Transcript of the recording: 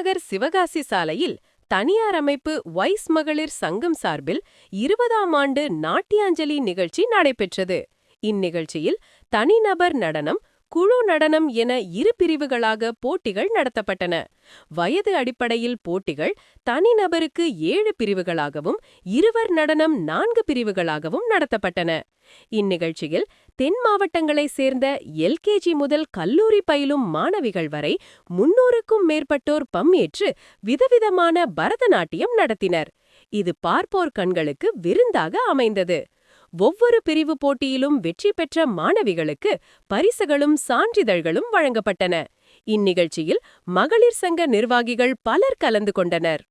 புறநகர் சிவகாசி சாலையில் தனியார் அமைப்பு வைஸ் மகளிர் சங்கம் சார்பில் இருபதாம் ஆண்டு நாட்டியாஞ்சலி நிகழ்ச்சி நடைபெற்றது. இந்நிகழ்ச்சியில் தனிநபர் நடனம் குழு நடனம் என இரு பிரிவுகளாக போட்டிகள் நடத்தப்பட்டன. வயது அடிப்படையில் போட்டிகள் தனிநபருக்கு ஏழு பிரிவுகளாகவும் இருவர் நடனம் நான்கு பிரிவுகளாகவும் நடத்தப்பட்டன. இந்நிகழ்ச்சியில் தென் மாவட்டங்களைச் சேர்ந்த எல்கேஜி முதல் கல்லூரி பயிலும் மாணவிகள் வரை முன்னூறுக்கும் மேற்பட்டோர் பங்கேற்று விதவிதமான பரதநாட்டியம் நடத்தினர். இது பார்ப்போர் கண்களுக்கு விருந்தாக அமைந்தது. ஒவ்வொரு பிரிவு போட்டியிலும் வெற்றி பெற்ற மாணவிகளுக்கு பரிசுகளும் சான்றிதழ்களும் வழங்கப்பட்டன. இந்நிகழ்ச்சியில் மகளிர் சங்க நிர்வாகிகள் பலர் கலந்து கொண்டனர்.